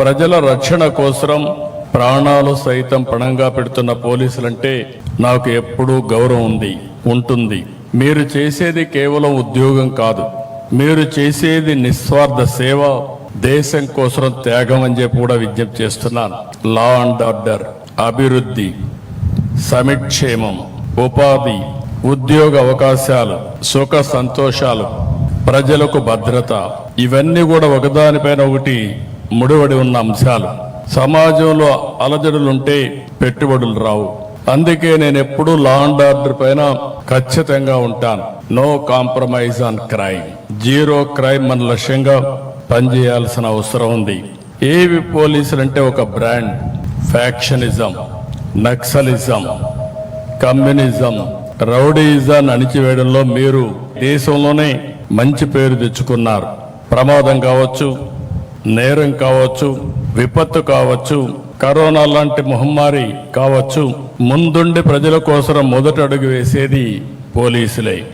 ప్రజల రక్షణ కోసం ప్రాణాలు సైతం పణంగా పెడుతున్న పోలీసులంటే నాకు ఎప్పుడూ గౌరవం ఉంది ఉంటుంది. మీరు చేసేది కేవలం ఉద్యోగం కాదు. మీరు చేసేది నిస్వార్థ సేవ దేశం కోసం త్యాగం అని చెప్పి కూడా విజ్ఞప్తి చేస్తున్నాను. లా అండ్ ఆర్డర్ అభివృద్ధి సమిక్షేమం ఉపాధి ఉద్యోగ అవకాశాలు సుఖ సంతోషాలు ప్రజలకు భద్రత ఇవన్నీ కూడా ఒకదానిపైన ఒకటి ముడివడి ఉన్న అంశాలు. సమాజంలో అలజడులుంటే పెట్టుబడులు రావు. అందుకే నేను ఎప్పుడూ లా అండ్ ఆర్డర్ పైన ఖచ్చితంగా ఉంటాను. No compromise on crime zero crime మన లక్ష్యంగా పనిచేయాల్సిన అవసరం ఉంది. ఏవి పోలీసులు అంటే ఒక బ్రాండ్. ఫ్యాక్షనిజం నక్సలిజం కమ్యూనిజం రౌడీయిజాన్ని అణిచివేయడంలో మీరు దేశంలోనే మంచి పేరు తెచ్చుకున్నారు. ప్రమాదం కావచ్చు నేరం కావచ్చు విపత్తు కావచ్చు కరోనా లాంటి మహమ్మారి కావచ్చు ముందుండి ప్రజల కోసం మొదట అడుగు వేసేది పోలీసులే.